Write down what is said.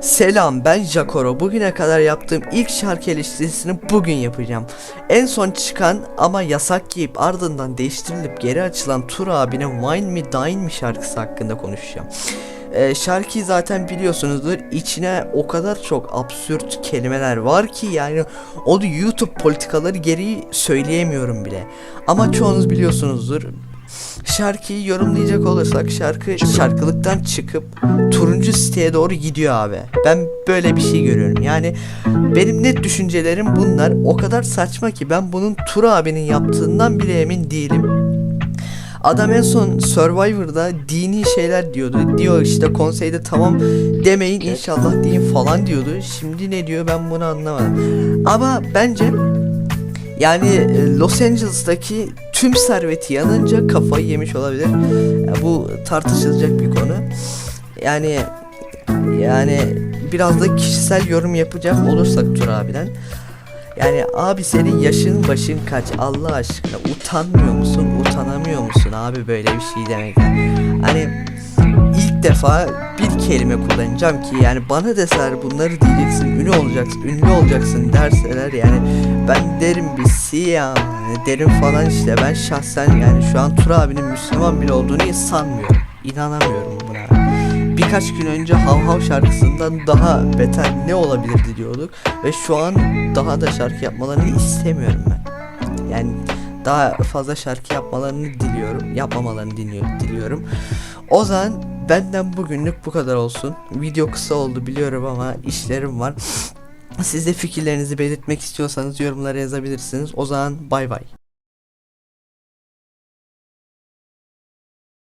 Selam ben Jakoro. Bugüne kadar yaptığım ilk şarkı eleştirisini bugün yapacağım. En son çıkan ama yasak giyip ardından değiştirilip geri açılan Tur abinin Wine Me Dine Me şarkısı hakkında konuşacağım. Ee, şarkıyı zaten biliyorsunuzdur. İçine o kadar çok absürt kelimeler var ki yani onu YouTube politikaları gereği söyleyemiyorum bile. Ama çoğunuz biliyorsunuzdur. Şarkıyı yorumlayacak olursak şarkı şarkılıktan çıkıp turuncu siteye doğru gidiyor abi. Ben böyle bir şey görüyorum. Yani benim net düşüncelerim bunlar. O kadar saçma ki ben bunun Tur abinin yaptığından bile emin değilim. Adam en son Survivor'da dini şeyler diyordu. Diyor işte konseyde tamam demeyin inşallah deyin falan diyordu. Şimdi ne diyor ben bunu anlamadım. Ama bence yani Los Angeles'taki tüm serveti yanınca kafayı yemiş olabilir. Ya bu tartışılacak bir konu. Yani yani biraz da kişisel yorum yapacak olursak Tur abiden. Yani abi senin yaşın başın kaç Allah aşkına utanmıyor musun utanamıyor musun abi böyle bir şey demekten Hani defa bir kelime kullanacağım ki yani bana deseler bunları diyeceksin ünlü olacaksın ünlü olacaksın derseler yani ben derim bir siyah derim falan işte ben şahsen yani şu an Tur abinin Müslüman bile olduğunu sanmıyorum inanamıyorum buna birkaç gün önce Hav Hav şarkısından daha beter ne olabilirdi diyorduk ve şu an daha da şarkı yapmalarını istemiyorum ben. Yani daha fazla şarkı yapmalarını diliyorum, yapmamalarını diliyorum. O zaman benden bugünlük bu kadar olsun. Video kısa oldu biliyorum ama işlerim var. Siz de fikirlerinizi belirtmek istiyorsanız yorumlara yazabilirsiniz. O zaman bay bay.